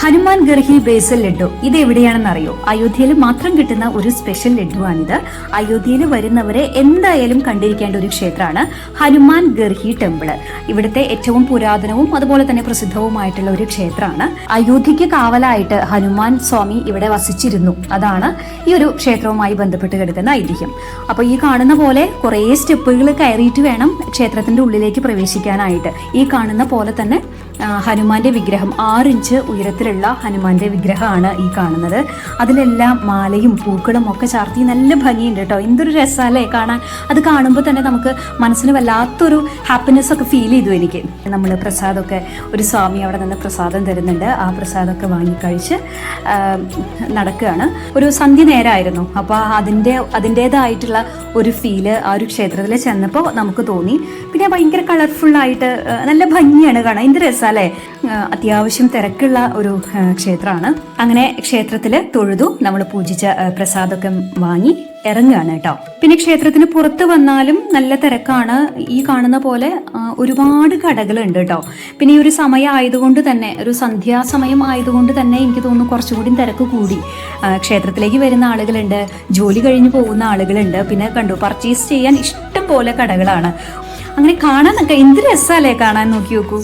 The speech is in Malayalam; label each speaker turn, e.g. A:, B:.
A: ഹനുമാൻ ഗർഹി ബേസൽ ലഡു. ഇത് എവിടെയാണെന്ന് അറിയോ? അയോധ്യയിൽ മാത്രം കിട്ടുന്ന ഒരു സ്പെഷ്യൽ ലഡുവാണിത്. അയോധ്യയിൽ വരുന്നവരെ എന്തായാലും കണ്ടിരിക്കേണ്ട ഒരു ക്ഷേത്രമാണ് ഹനുമാൻ ഗർഹി ടെമ്പിൾ ഇവിടുത്തെ ഏറ്റവും പുരാതനവും അതുപോലെ തന്നെ പ്രസിദ്ധവുമായിട്ടുള്ള ഒരു ക്ഷേത്രമാണ്. അയോധ്യയ്ക്ക് കാവലായിട്ട് ഹനുമാൻ സ്വാമി ഇവിടെ വസിച്ചിരുന്നു. അതാണ് ഈ ഒരു ക്ഷേത്രവുമായി ബന്ധപ്പെട്ട് കിടക്കുന്ന ഐതിഹ്യം. അപ്പൊ ഈ കാണുന്ന പോലെ കുറേ സ്റ്റെപ്പുകൾ കയറിയിട്ട് വേണം ക്ഷേത്രത്തിന്റെ ഉള്ളിലേക്ക് പ്രവേശിക്കാനായിട്ട്. ഈ കാണുന്ന പോലെ തന്നെ ഹനുമാന്റെ വിഗ്രഹം ആറിഞ്ച് ഉയരത്തിലുള്ള ഹനുമാന്റെ വിഗ്രഹമാണ് ഈ കാണുന്നത്. അതിലെല്ലാം മാലയും പൂക്കളും ഒക്കെ ചാർത്തി നല്ല ഭംഗിയുണ്ട് കേട്ടോ. എന്തൊരു രസമല്ലേ കാണാൻ. അത് കാണുമ്പോൾ തന്നെ നമുക്ക് മനസ്സിന് വല്ലാത്തൊരു ഹാപ്പിനെസ് ഒക്കെ ഫീൽ ചെയ്തു എനിക്ക്. നമ്മൾ പ്രസാദമൊക്കെ ഒരു സ്വാമി അവിടെ നിന്ന് പ്രസാദം തരുന്നുണ്ട്. ആ പ്രസാദമൊക്കെ വാങ്ങിക്കഴിച്ച് നടക്കുകയാണ്. ഒരു സന്ധ്യ നേരമായിരുന്നു അപ്പോൾ അതിന്റെ അതിന്റേതായിട്ടുള്ള ഒരു ഫീൽ ആ ഒരു ക്ഷേത്രത്തിൽ ചെന്നപ്പോൾ നമുക്ക് തോന്നി. പിന്നെ ഭയങ്കര കളർഫുള്ളായിട്ട് നല്ല ഭംഗിയാണ് കാണാൻ. എന്ത് രസമല്ലേ അത്യാവശ്യം തിരക്കുള്ള ഒരു ക്ഷേത്രമാണ്. അങ്ങനെ ക്ഷേത്രത്തിൽ തൊഴുതു നമ്മൾ പൂജിച്ച പ്രസാദമൊക്കെ വാങ്ങി ഇറങ്ങുകയാണ് കേട്ടോ. പിന്നെ ക്ഷേത്രത്തിന് പുറത്ത് വന്നാലും നല്ല തിരക്കാണ്. ഈ കാണുന്ന പോലെ ഒരുപാട് ഒരുപാട് കടകളുണ്ട് കേട്ടോ. പിന്നെ ഈ ഒരു സമയം ആയതുകൊണ്ട് തന്നെ ഒരു സന്ധ്യാസമയം ആയതുകൊണ്ട് തന്നെ എനിക്ക് തോന്നുന്നു കുറച്ചുകൂടി തിരക്ക് കൂടി. ക്ഷേത്രത്തിലേക്ക് വരുന്ന ആളുകളുണ്ട് ജോലി കഴിഞ്ഞ് പോകുന്ന ആളുകളുണ്ട്. പിന്നെ കണ്ടു പർച്ചേസ് ചെയ്യാൻ ഇഷ്ടം പോലെ കടകളാണ്. അങ്ങനെ കാണാനൊക്കെ എന്ത് രസമല്ലേ കാണാൻ? നോക്കി നോക്കൂ.